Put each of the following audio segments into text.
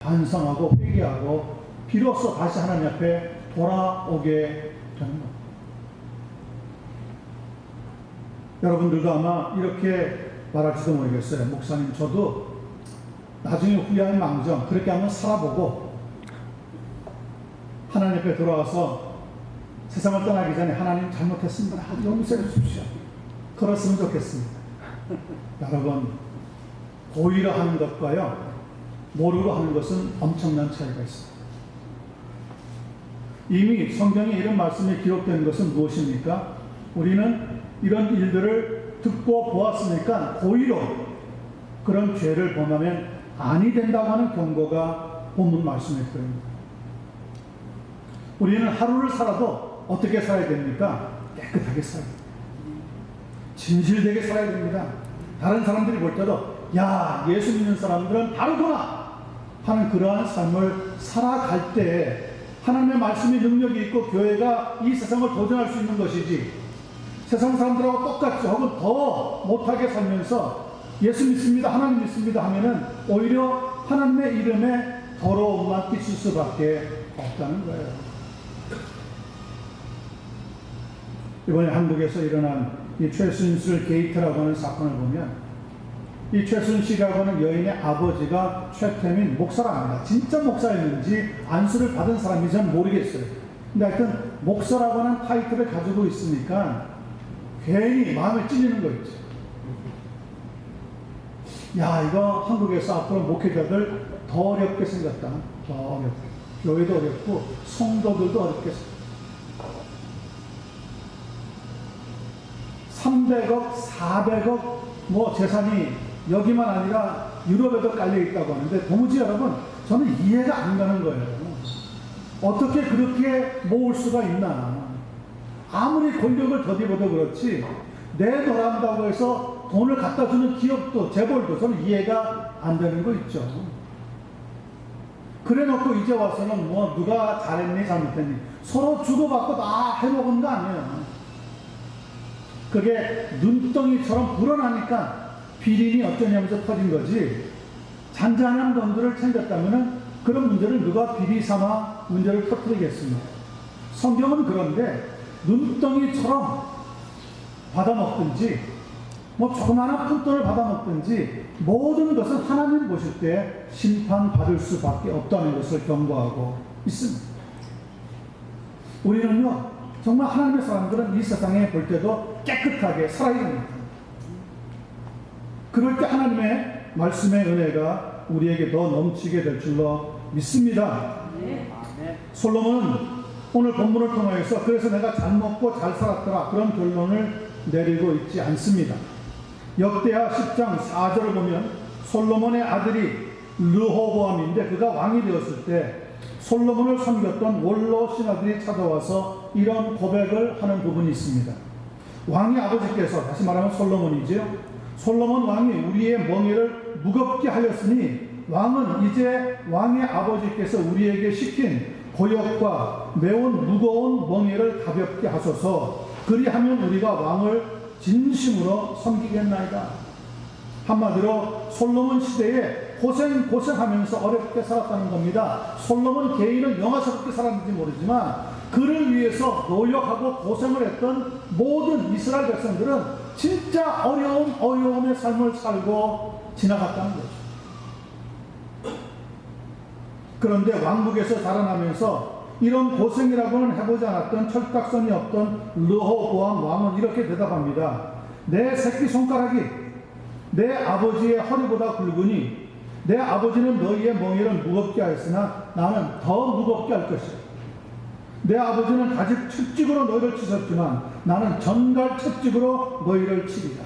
반성하고 회개하고 비로소 다시 하나님 앞에 돌아오게 되는 것. 여러분들도 아마 이렇게 말할지도 모르겠어요. 목사님, 저도 나중에 후회할 망정 그렇게 한번 살아보고 하나님 앞에 돌아와서 세상을 떠나기 전에 하나님 잘못했습니다. 용서해 주십시오. 그랬으면 좋겠습니다. 여러분, 고의로 하는 것과요, 모르고 하는 것은 엄청난 차이가 있습니다. 이미 성경에 이런 말씀이 기록된 것은 무엇입니까? 우리는 이런 일들을 듣고 보았으니까 고의로 그런 죄를 범하면 아니 된다고 하는 경고가 본문 말씀에 들어있습니다. 우리는 하루를 살아도 어떻게 살아야 됩니까? 깨끗하게 살아야 됩니다. 진실되게 살아야 됩니다. 다른 사람들이 볼 때도 야 예수 믿는 사람들은 다르구나 하는 그러한 삶을 살아갈 때 하나님의 말씀이 능력이 있고 교회가 이 세상을 도전할 수 있는 것이지 세상 사람들하고 똑같이 혹은 더 못하게 살면서 예수 믿습니다 하나님 믿습니다 하면은 오히려 하나님의 이름에 더러움만 끼칠 수밖에 없다는 거예요. 이번에 한국에서 일어난 이 최순실 게이트라고 하는 사건을 보면 이 최순실이라고 하는 여인의 아버지가 최태민 목사랍니다. 진짜 목사였는지 안수를 받은 사람인지 는 모르겠어요. 근데 하여튼 목사라고 하는 타이틀을 가지고 있으니까 괜히 마음에 찔리는 거 있죠. 야, 이거 한국에서 앞으로 목회자들 더 어렵게 생겼다. 더 어렵게. 교회도 어렵고 성도들도 어렵게 생겼다. 300억, 400억 뭐 재산이 여기만 아니라 유럽에도 깔려 있다고 하는데 도무지 여러분 저는 이해가 안 가는 거예요. 어떻게 그렇게 모을 수가 있나? 아무리 권력을 더디어도 그렇지 내 너란다고 해서 돈을 갖다 주는 기업도 재벌도 저는 이해가 안 되는 거 있죠. 그래 놓고 이제 와서는 뭐 누가 잘했니 잘못했니 서로 주고받고 다 해먹은 거 아니에요. 그게 눈덩이처럼 불어나니까 비린이 어쩌냐면서 터진 거지. 잔잔한 돈들을 챙겼다면 그런 문제를 누가 비리 삼아 문제를 터뜨리겠습니까? 성경은 그런데 눈덩이처럼 받아먹든지 뭐 조그마한 푼돈을 받아먹든지 모든 것은 하나님 보실 때 심판받을 수밖에 없다는 것을 경고하고 있습니다. 우리는요 정말 하나님의 사람들은 이 세상에 볼 때도 깨끗하게 살아야 됩니다. 그럴 때 하나님의 말씀의 은혜가 우리에게 더 넘치게 될 줄로 믿습니다. 솔로몬은 오늘 본문을 통해서 그래서 내가 잘 먹고 잘 살았더라 그런 결론을 내리고 있지 않습니다. 역대하 10장 4절을 보면 솔로몬의 아들이 르호보암인데 그가 왕이 되었을 때 솔로몬을 섬겼던 원로 신하들이 찾아와서 이런 고백을 하는 부분이 있습니다. 왕의 아버지께서 다시 말하면 솔로몬이지요. 솔로몬 왕이 우리의 멍에를 무겁게 하였으니 왕은 이제 왕의 아버지께서 우리에게 시킨 고역과 매운 무거운 멍에를 가볍게 하소서 그리하면 우리가 왕을 진심으로 섬기겠나이다. 한마디로 솔로몬 시대에 고생 고생하면서 어렵게 살았다는 겁니다. 솔로몬 개인은 영화스럽게 살았는지 모르지만 그를 위해서 노력하고 고생을 했던 모든 이스라엘 백성들은 진짜 어려운 어려움의 삶을 살고 지나갔다는 거죠. 그런데 왕국에서 자라나면서 이런 고생이라고는 해보지 않았던 철딱선이 없던 르호보암 왕은 이렇게 대답합니다. 내 새끼 손가락이 내 아버지의 허리보다 굵으니 내 아버지는 너희의 멍에를 무겁게 하였으나 나는 더 무겁게 할 것이다. 내 아버지는 가직 채찍으로 너희를 치셨지만 나는 전갈 채찍으로 너희를 치리다.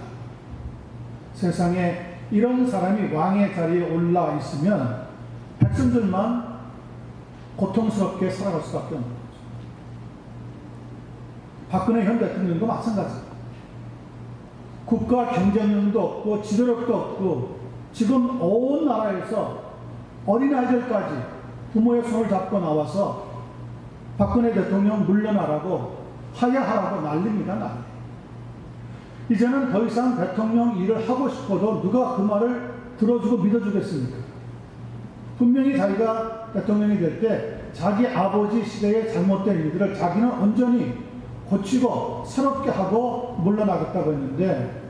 세상에 이런 사람이 왕의 자리에 올라 있으면 백성들만 고통스럽게 살아갈 수밖에 없는 거죠. 박근혜 현 대통령도 마찬가지. 국가 경쟁력도 없고 지도력도 없고 지금 온 나라에서 어린아이들까지 부모의 손을 잡고 나와서 박근혜 대통령 물러나라고 하야하라고 난립니다. 난리. 이제는 더 이상 대통령 일을 하고 싶어도 누가 그 말을 들어주고 믿어주겠습니까? 분명히 자기가 대통령이 될 때 자기 아버지 시대의 잘못된 일들을 자기는 온전히 고치고 새롭게 하고 물러나겠다고 했는데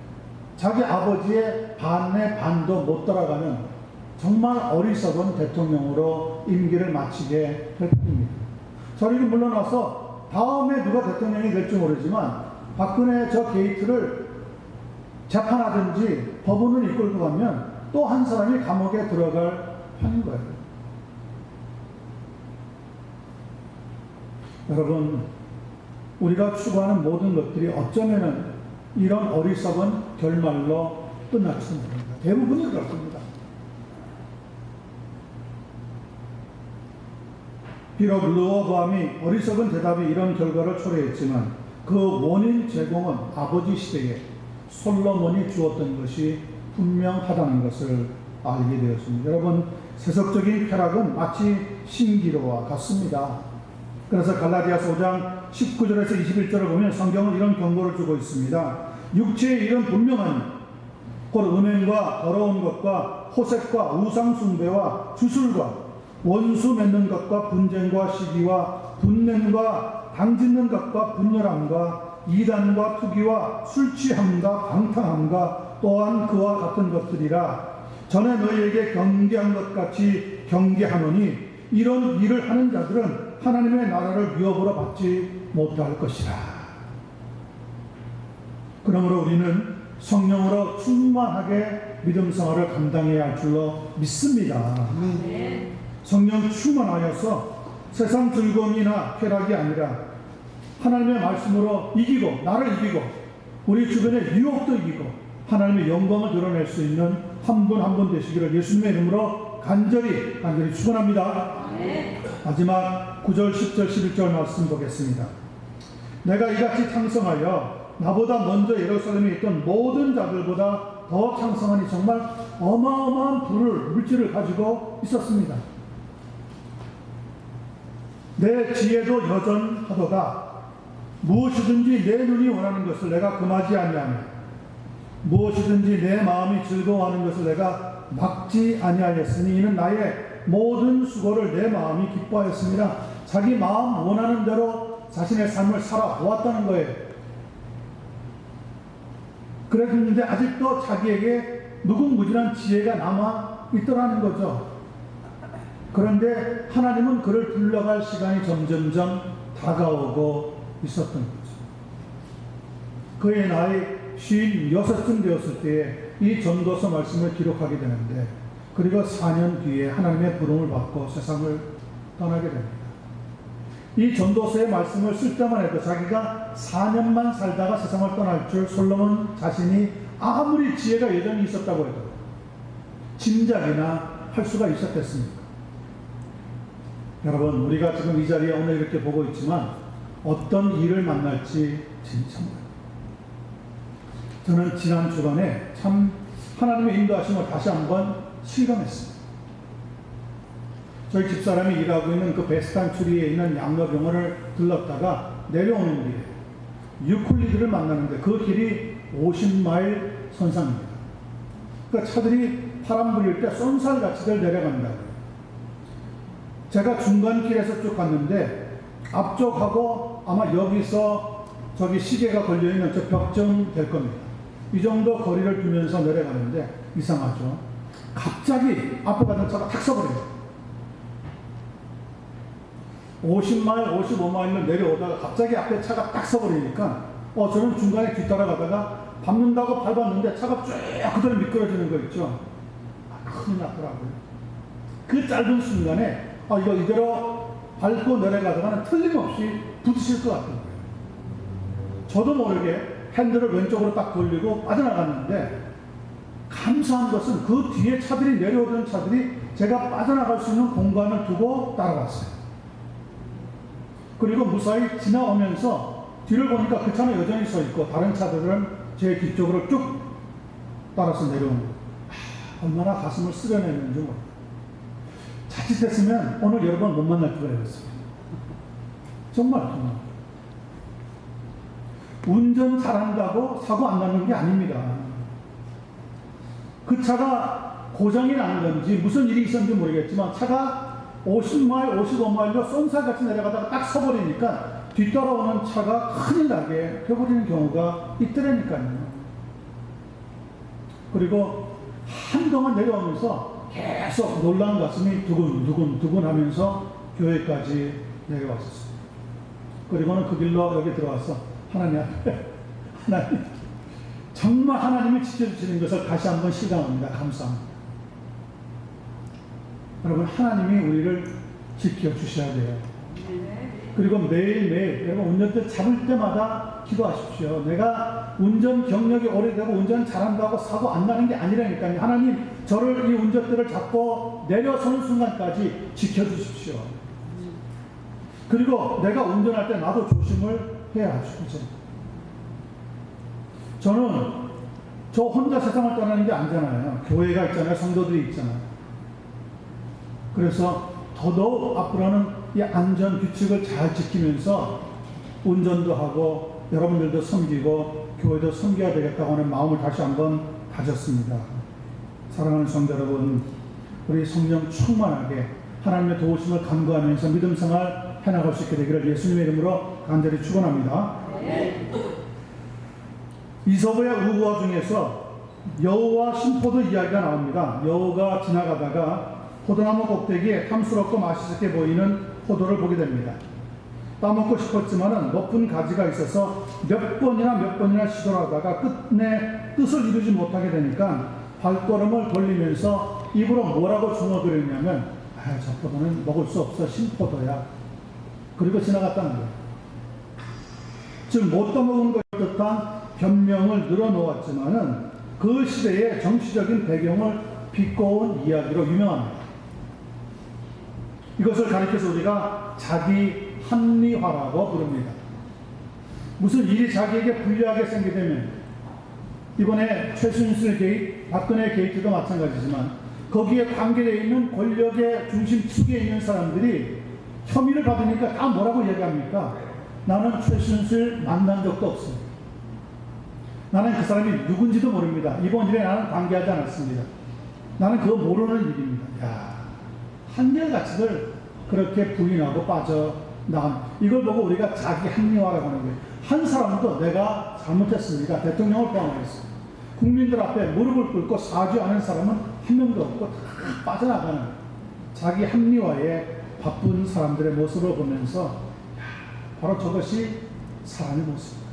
자기 아버지의 반의 반도 못 따라가는 정말 어리석은 대통령으로 임기를 마치게 될 뿐입니다. 저리로 물러나서 다음에 누가 대통령이 될지 모르지만 박근혜 저 게이트를 재판하든지 법원을 이끌고 가면 또 한 사람이 감옥에 들어갈 판인 거예요. 여러분, 우리가 추구하는 모든 것들이 어쩌면은 이런 어리석은 결말로 끝날지 모릅니다. 대부분이 그럴 겁니다. 비록 르호보암이 어리석은 대답이 이런 결과를 초래했지만 그 원인 제공은 아버지 시대에 솔로몬이 주었던 것이 분명하다는 것을 알게 되었습니다. 여러분, 세속적인 쾌락은 마치 신기로와 같습니다. 그래서 갈라디아서 5장 19절에서 21절을 보면 성경은 이런 경고를 주고 있습니다. 육체의 일은 분명하니 곧 은행과 더러운 것과 호색과 우상숭배와 주술과 원수 맺는 것과 분쟁과 시기와 분냄과 당짓는 것과 분열함과 이단과 투기와 술취함과 방탕함과 또한 그와 같은 것들이라 전에 너희에게 경계한 것 같이 경계하노니 이런 일을 하는 자들은 하나님의 나라를 위협으로 받지 못할 것이라. 그러므로 우리는 성령으로 충만하게 믿음 생활을 감당해야 할 줄로 믿습니다. 성령 충만하여서 세상 즐거움이나 쾌락이 아니라 하나님의 말씀으로 이기고 나를 이기고 우리 주변의 유혹도 이기고 하나님의 영광을 드러낼 수 있는 한 분 한 분 되시기를 예수님의 이름으로 간절히 간절히 축원합니다. 마지막 9절 10절 11절 말씀 보겠습니다. 내가 이같이 창성하여 나보다 먼저 예루살렘에 있던 모든 자들보다 더 창성하니 정말 어마어마한 불을 물질을 가지고 있었습니다. 내 지혜도 여전하도다. 무엇이든지 내 눈이 원하는 것을 내가 금하지 아니하며 무엇이든지 내 마음이 즐거워하는 것을 내가 막지 아니하였으니 이는 나의 모든 수고를 내 마음이 기뻐하였습니다. 자기 마음 원하는 대로 자신의 삶을 살아보았다는 거예요. 그랬는데 아직도 자기에게 무궁무진한 지혜가 남아 있더라는 거죠. 그런데 하나님은 그를 불러갈 시간이 점점점 다가오고 있었던 거죠. 그의 나이 56쯤 되었을 때에 이 전도서 말씀을 기록하게 되는데 그리고 4년 뒤에 하나님의 부름을 받고 세상을 떠나게 됩니다. 이 전도서의 말씀을 쓸 때만 해도 자기가 4년만 살다가 세상을 떠날 줄 솔로몬 자신이 아무리 지혜가 여전히 있었다고 해도 짐작이나 할 수가 있었겠습니까? 여러분, 우리가 지금 이 자리에 오늘 이렇게 보고 있지만 어떤 일을 만날지 진짜 몰라요. 저는 지난 주간에 참 하나님의 인도하심을 다시 한번 실감했습니다. 저희 집사람이 일하고 있는 그 베스탄 추리에 있는 양로병원을 들렀다가 내려오는 길에 유클리드를 만나는데 그 길이 50마일 선상입니다. 그러니까 차들이 파란 불일 때 쏜살같이들 내려간다고요. 제가 중간 길에서 쭉 갔는데 앞쪽하고 아마 여기서 저기 시계가 걸려있는 저 벽점 될 겁니다. 이 정도 거리를 두면서 내려가는데 이상하죠. 갑자기 앞에 가던 차가 탁 서버려요. 50마일, 55마일을 내려오다가 갑자기 앞에 차가 딱 서버리니까 어, 저는 중간에 뒤따라가다가 밟는다고 밟았는데 차가 쭉 그대로 미끄러지는 거 있죠. 아, 큰일 났더라고요. 그 짧은 순간에 아, 이거 이대로 밟고 내려가다가는 틀림없이 부딪힐 것 같은 거예요. 저도 모르게 핸들을 왼쪽으로 딱 돌리고 빠져나갔는데 감사한 것은 그 뒤에 차들이 내려오던 차들이 제가 빠져나갈 수 있는 공간을 두고 따라갔어요. 그리고 무사히 지나오면서 뒤를 보니까 그 차는 여전히 서 있고 다른 차들은 제 뒤쪽으로 쭉 따라서 내려온 거예요. 아, 얼마나 가슴을 쓰려냈는지 모르겠어요. 자칫했으면 오늘 여러분 못 만날 줄 알았습니다. 정말 정말. 운전 잘한다고 사고 안 나는 게 아닙니다. 그 차가 고장이 난 건지 무슨 일이 있었는지 모르겠지만 차가 50마일, 55마일로 쏜살같이 내려가다가 딱 서버리니까 뒤따라오는 차가 큰일 나게 해버리는 경우가 있더라니까요. 그리고 한동안 내려오면서 계속 놀란 가슴이 두근두근 두근 하면서 교회까지 내려왔었습니다. 그리고는 그 길로 여기 들어와서 하나님 앞에 하나님 정말 하나님이 지켜주시는 것을 다시 한번 실감합니다. 감사합니다. 여러분 하나님이 우리를 지켜주셔야 돼요. 그리고 매일매일 여러분 운전대 잡을 때마다 기도하십시오. 내가 운전 경력이 오래되고 운전 잘한다고 사고 안 나는 게 아니라니까요. 하나님 저를 이 운전대를 잡고 내려서는 순간까지 지켜주십시오. 그리고 내가 운전할 때 나도 조심을 해야 하시죠. 저는 저 혼자 세상을 떠나는 게 아니잖아요. 교회가 있잖아요. 성도들이 있잖아요. 그래서 더더욱 앞으로는 이 안전 규칙을 잘 지키면서 운전도 하고 여러분들도 섬기고 교회도 섬겨야 되겠다고 하는 마음을 다시 한번 가졌습니다. 사랑하는 성도 여러분, 우리 성령 충만하게 하나님의 도우심을 간구하면서 믿음 생활 해나갈 수 있게 되기를 예수님의 이름으로 간절히 축원합니다. 이서부의 우화 중에서 여우와 신포도 이야기가 나옵니다. 여우가 지나가다가 포도나무 꼭대기에 탐스럽고 맛있게 보이는 포도를 보게 됩니다. 따먹고 싶었지만은 높은 가지가 있어서 몇 번이나 몇 번이나 시도를 하다가 끝내 뜻을 이루지 못하게 되니까 발걸음을 돌리면서 입으로 뭐라고 주워들었냐면 아, 저 포도는 먹을 수 없어 신포도야. 그리고 지나갔다는 거예요. 즉못 따먹은 것 뜻한 변명을 늘어놓았지만은 그 시대의 정치적인 배경을 비꼬은 이야기로 유명합니다. 이것을 가리켜서 우리가 자기 합리화라고 부릅니다. 무슨 일이 자기에게 불리하게 생기되면 이번에 최순실 게이트, 박근혜 게이트도 마찬가지지만 거기에 관계되어 있는 권력의 중심축에 있는 사람들이 혐의를 받으니까 다 뭐라고 얘기합니까? 나는 최순실 만난 적도 없습니다. 나는 그 사람이 누군지도 모릅니다. 이번 일에 나는 관계하지 않았습니다. 나는 그거 모르는 일입니다. 야, 한결같이들 그렇게 부인하고 빠져나간 이걸 보고 우리가 자기 합리화라고 하는 거예요. 한 사람도 내가 잘못했으니까 대통령을 포함해서 국민들 앞에 무릎을 꿇고 사죄하는 사람은 한 명도 없고 다 빠져나가는 자기 합리화에 바쁜 사람들의 모습을 보면서 야, 바로 저것이 사람의 모습입니다.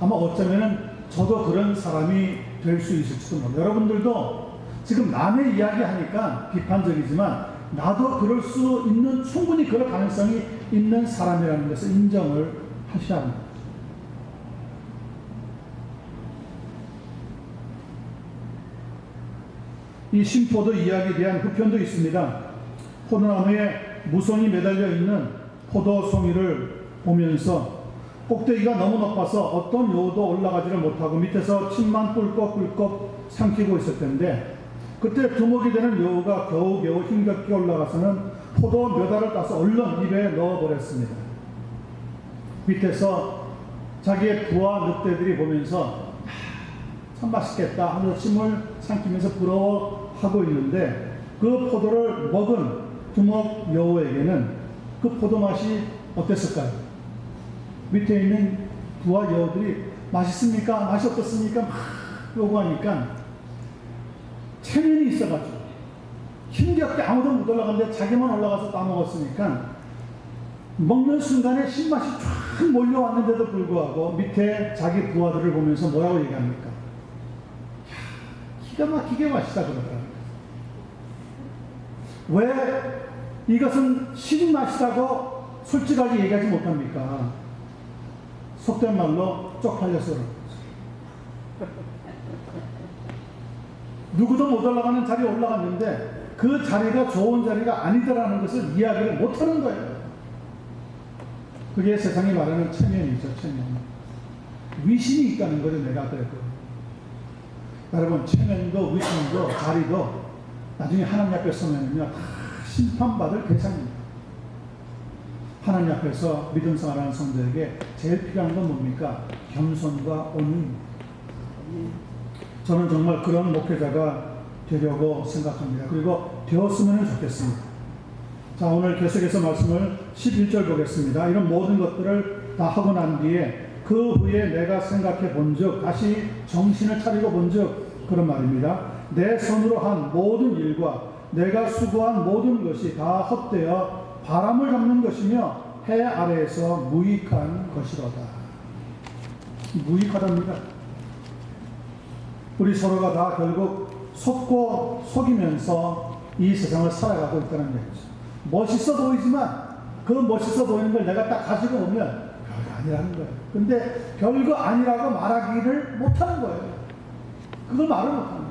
아마 어쩌면은 저도 그런 사람이 될 수 있을지도 몰라요. 여러분들도 지금 남의 이야기 하니까 비판적이지만 나도 그럴 수 있는 충분히 그럴 가능성이 있는 사람이라는 것을 인정을 하셔야 합니다. 이 심포도 이야기에 대한 후편도 있습니다. 포도나무에 무성이 매달려 있는 포도송이를 보면서 꼭대기가 너무 높아서 어떤 여우도 올라가지를 못하고 밑에서 침만 꿀꺽꿀꺽 삼키고 있을 텐데 그때 두목이 되는 여우가 겨우겨우 힘겹게 올라가서는 포도 몇 알을 따서 얼른 입에 넣어버렸습니다. 밑에서 자기의 부하 늑대들이 보면서 하, 참 맛있겠다 하면서 침을 삼키면서 부러워하고 있는데 그 포도를 먹은 두목 여우에게는 그 포도 맛이 어땠을까요? 밑에 있는 부하 여우들이 맛있습니까? 맛이 어떻습니까? 막 요구하니까 체면이 있어가지고 힘겹게 아무도 못 올라갔는데 자기만 올라가서 따먹었으니까 먹는 순간에 신맛이 쫙 몰려왔는데도 불구하고 밑에 자기 부하들을 보면서 뭐라고 얘기합니까? 야, 기가 막히게 맛있다 그러더라고요. 왜 이것은 신이 맛이라고 솔직하게 얘기하지 못합니까? 속된 말로 쪽팔려서. 누구도 못 올라가는 자리에 올라갔는데 그 자리가 좋은 자리가 아니더라는 것을 이야기를 못 하는 거예요. 그게 세상이 말하는 체면이죠, 체면. 위신이 있다는 거죠, 내가 그랬고. 여러분, 체면도 위신도 자리도 나중에 하나님 앞에 서면은요, 다 심판받을 대상입니다. 하나님 앞에서 믿음 생활하는 성도에게 제일 필요한 건 뭡니까? 겸손과 온유입니다. 저는 정말 그런 목회자가 되려고 생각합니다. 그리고 되었으면 좋겠습니다. 자, 오늘 계속해서 말씀을 11절 보겠습니다. 이런 모든 것들을 다 하고 난 뒤에 그 후에 내가 생각해 본 적, 다시 정신을 차리고 본 적, 그런 말입니다. 내 손으로 한 모든 일과 내가 수고한 모든 것이 다 헛되어 바람을 잡는 것이며 해 아래에서 무익한 것이로다. 무익하답니다. 우리 서로가 다 결국 속고 속이면서 이 세상을 살아가고 있다는 얘기죠. 멋있어 보이지만 그 멋있어 보이는 걸 내가 딱 가지고 오면 별거 아니라는 거예요. 근데 별거 아니라고 말하기를 못하는 거예요. 그걸 말을 못하는 거예요.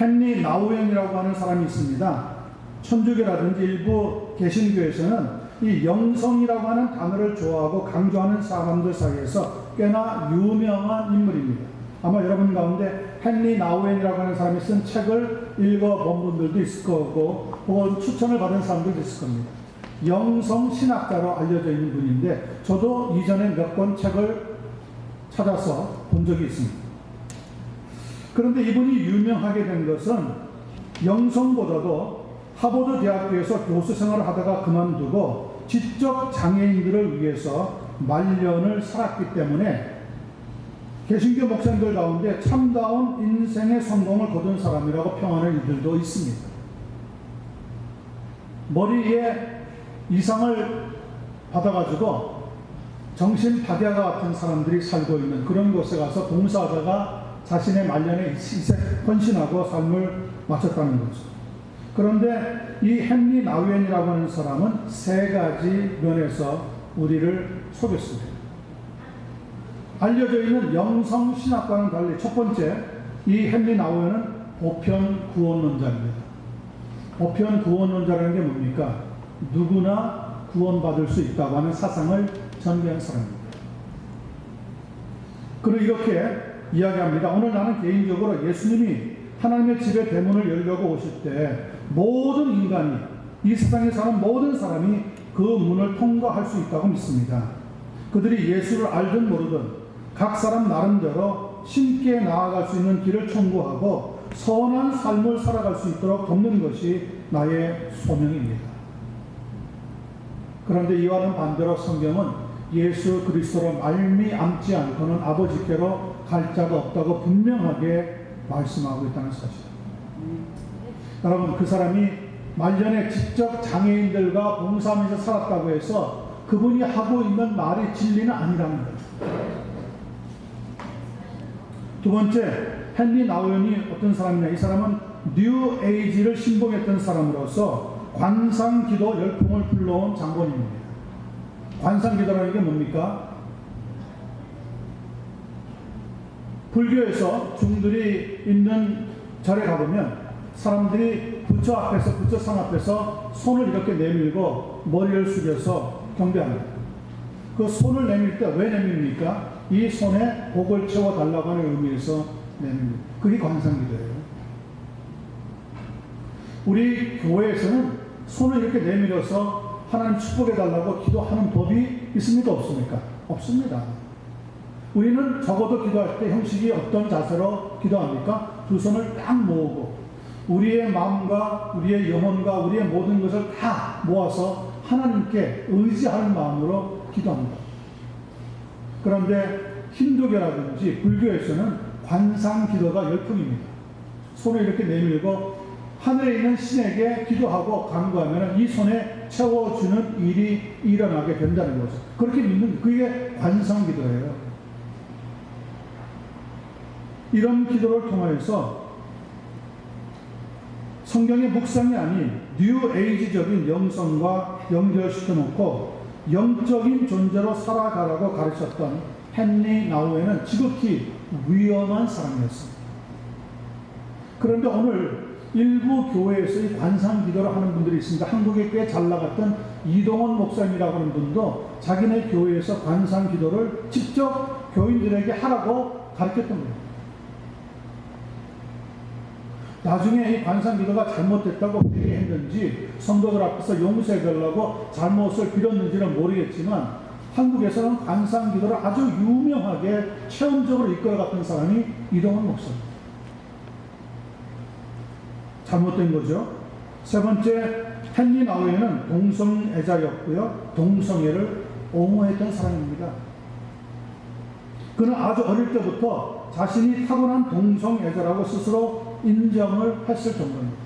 헨리 나우엔이라고 하는 사람이 있습니다. 천주교라든지 일부 개신교에서는 이 영성이라고 하는 단어를 좋아하고 강조하는 사람들 사이에서 꽤나 유명한 인물입니다. 아마 여러분 가운데 헨리 나우엔이라고 하는 사람이 쓴 책을 읽어본 분들도 있을 거고 혹은 추천을 받은 사람들도 있을 겁니다. 영성 신학자로 알려져 있는 분인데 저도 이전에 몇 권 책을 찾아서 본 적이 있습니다. 그런데 이분이 유명하게 된 것은 영성보다도 하버드 대학교에서 교수 생활을 하다가 그만두고 지적 장애인들을 위해서 말년을 살았기 때문에 개신교 목사님들 가운데 참다운 인생의 성공을 거둔 사람이라고 평하는 이들도 있습니다. 머리에 이상을 받아가지고 정신 파괴가 같은 사람들이 살고 있는 그런 곳에 가서 봉사자가 자신의 말년에 헌신하고 삶을 마쳤다는 거죠. 그런데 이 헨리 나우엔이라고 하는 사람은 세 가지 면에서 우리를 속였습니다. 알려져 있는 영성 신학과는 달리 첫 번째, 이 헨리 나우엔은 보편 구원론자입니다. 보편 구원론자라는 게 뭡니까? 누구나 구원받을 수 있다고 하는 사상을 전개한 사람입니다. 그리고 이렇게 이야기합니다. 오늘 나는 개인적으로 예수님이 하나님의 집의 대문을 열려고 오실 때 모든 인간이 이 세상에 사는 모든 사람이 그 문을 통과할 수 있다고 믿습니다. 그들이 예수를 알든 모르든 각 사람 나름대로 신께 나아갈 수 있는 길을 청구하고 선한 삶을 살아갈 수 있도록 돕는 것이 나의 소명입니다. 그런데 이와는 반대로 성경은 예수 그리스도로 말미암지 않고는 아버지께로 갈 자가 없다고 분명하게 말씀하고 있다는 사실. 여러분 그 사람이 말년에 직접 장애인들과 봉사하면서 살았다고 해서 그분이 하고 있는 말이 진리는 아니라는 거예요. 두 번째 헨리 나우연이 어떤 사람이냐 이 사람은 뉴 에이지를 신봉했던 사람으로서 관상기도 열풍을 불러온 장본인입니다. 관상기도라는 게 뭡니까? 불교에서 중들이 있는 절에 가보면 사람들이 부처 앞에서 부처 상 앞에서 손을 이렇게 내밀고 머리를 숙여서 경배합니다. 그 손을 내밀 때 왜 내밉니까? 이 손에 복을 채워 달라고 하는 의미에서 내밉니다. 그게 관상기도예요. 우리 교회에서는 손을 이렇게 내밀어서 하나님 축복해 달라고 기도하는 법이 있습니까? 없습니까? 없습니다. 우리는 적어도 기도할 때 형식이 어떤 자세로 기도합니까? 두 손을 딱 모으고 우리의 마음과 우리의 영혼과 우리의 모든 것을 다 모아서 하나님께 의지하는 마음으로 기도합니다. 그런데 힌두교라든지 불교에서는 관상 기도가 열풍입니다. 손을 이렇게 내밀고 하늘에 있는 신에게 기도하고 간구하면 이 손에 채워주는 일이 일어나게 된다는 거죠. 그렇게 믿는 그게 관상 기도예요. 이런 기도를 통하여서 성경의 묵상이 아닌 뉴 에이지적인 영성과 연결시켜 놓고 영적인 존재로 살아가라고 가르쳤던 헨리 나우에는 지극히 위험한 사람이었습니다. 그런데 오늘 일부 교회에서 이 관상 기도를 하는 분들이 있습니다. 한국에 꽤 잘 나갔던 이동원 목사님이라고 하는 분도 자기네 교회에서 관상 기도를 직접 교인들에게 하라고 가르쳤던 거예요. 나중에 이 관상 기도가 잘못됐다고 회개했는지 성도들 앞에서 용서해달라고 잘못을 빌었는지는 모르겠지만 한국에서는 관상 기도를 아주 유명하게 체험적으로 이끌어갔던 사람이 이동원 목사입니다. 잘못된 거죠. 세 번째, 헨리 나우에는 동성애자였고요. 동성애를 옹호했던 사람입니다. 그는 아주 어릴 때부터 자신이 타고난 동성애자라고 스스로 인정을 했을 정도입니다.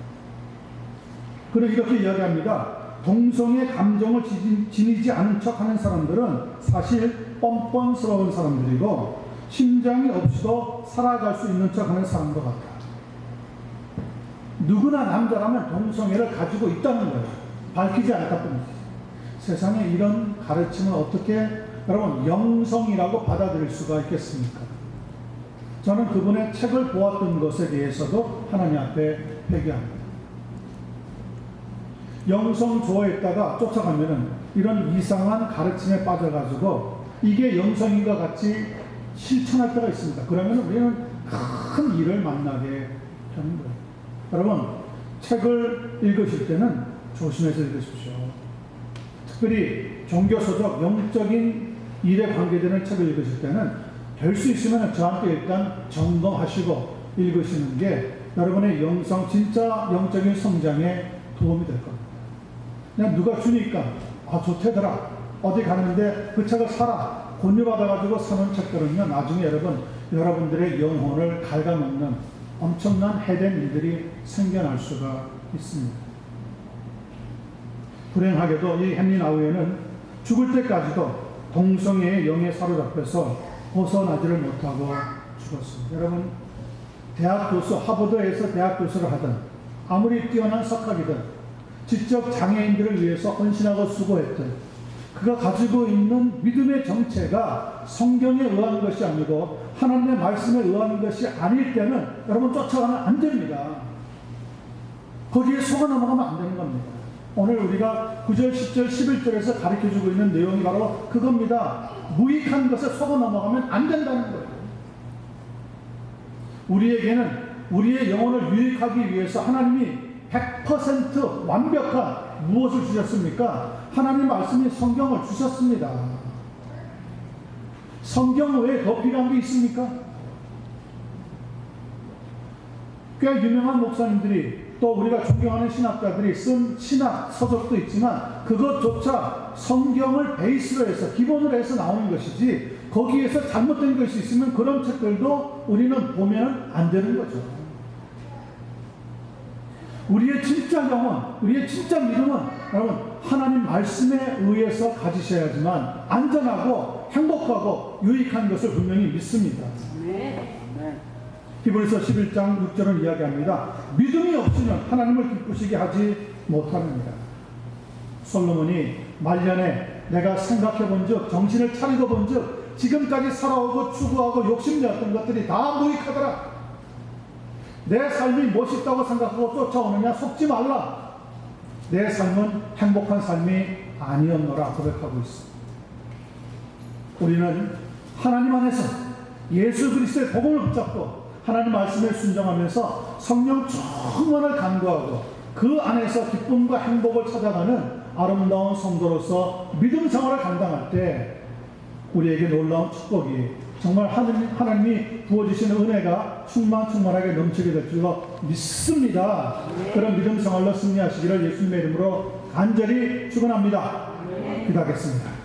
그는 이렇게 이야기합니다. 동성애 감정을 지니지 않은 척 하는 사람들은 사실 뻔뻔스러운 사람들이고 심장이 없이도 살아갈 수 있는 척 하는 사람과 같다. 누구나 남자라면 동성애를 가지고 있다는 거예요. 밝히지 않았다 뿐이지. 세상에 이런 가르침을 어떻게 여러분 영성이라고 받아들일 수가 있겠습니까? 저는 그분의 책을 보았던 것에 대해서도 하나님 앞에 회개합니다. 영성 좋아했다가 쫓아가면은 이런 이상한 가르침에 빠져가지고 이게 영성인 것 같이 실천할 때가 있습니다. 그러면 우리는 큰 일을 만나게 되는 거예요. 여러분, 책을 읽으실 때는 조심해서 읽으십시오. 특별히 종교서적, 영적인 일에 관계되는 책을 읽으실 때는 될 수 있으면 저한테 일단 점검하시고 읽으시는 게 여러분의 영성, 진짜 영적인 성장에 도움이 될 겁니다. 그냥 누가 주니까, 아, 좋대더라. 어디 갔는데 그 책을 사라. 권유받아가지고 사는 책들은요, 나중에 여러분, 여러분들의 영혼을 갉아먹는 엄청난 해된 일들이 생겨날 수가 있습니다. 불행하게도 이 헨리 나우에는 죽을 때까지도 동성애의 영에 사로잡혀서 벗어나지를 못하고 죽었습니다. 여러분, 대학 교수, 하버드에서 대학 교수를 하든, 아무리 뛰어난 석학이든, 지적 장애인들을 위해서 헌신하고 수고했든, 그가 가지고 있는 믿음의 정체가 성경에 의한 것이 아니고 하나님의 말씀에 의한 것이 아닐 때는 여러분 쫓아가면 안 됩니다. 거기에 속아 넘어가면 안 되는 겁니다. 오늘 우리가 9절, 10절, 11절에서 가르쳐 주고 있는 내용이 바로 그겁니다. 무익한 것에 속아 넘어가면 안 된다는 거예요. 우리에게는 우리의 영혼을 유익하기 위해서 하나님이 100% 완벽한 무엇을 주셨습니까? 하나님 말씀이 성경을 주셨습니다. 성경 외에 더 필요한 게 있습니까? 꽤 유명한 목사님들이 또 우리가 존경하는 신학자들이 쓴 신학 서적도 있지만 그것조차 성경을 베이스로 해서 기본으로 해서 나오는 것이지 거기에서 잘못된 것이 있으면 그런 책들도 우리는 보면 안 되는 거죠. 우리의 진짜 영혼, 우리의 진짜 믿음은 여러분 하나님 말씀에 의해서 가지셔야지만 안전하고 행복하고 유익한 것을 분명히 믿습니다. 히브리서 11장 6절은 이야기합니다. 믿음이 없으면 하나님을 기쁘시게 하지 못합니다. 솔로몬이 말년에 내가 생각해 본 즉, 정신을 차리고 본 즉, 지금까지 살아오고 추구하고 욕심내었던 것들이 다 무익하더라. 내 삶이 멋있다고 생각하고 쫓아오느냐 속지 말라. 내 삶은 행복한 삶이 아니었노라 고백하고 있습니다. 우리는 하나님 안에서 예수 그리스도의 복음을 붙잡고 하나님 말씀에 순종하면서 성령 충만을 간구하고 그 안에서 기쁨과 행복을 찾아가는 아름다운 성도로서 믿음 생활을 감당할 때 우리에게 놀라운 축복이 정말 하나님, 하나님이 부어주시는 은혜가 충만 충만하게 넘치게 될 줄로 믿습니다. 그런 믿음 생활로 승리하시기를 예수님의 이름으로 간절히 축원합니다. 기도하겠습니다.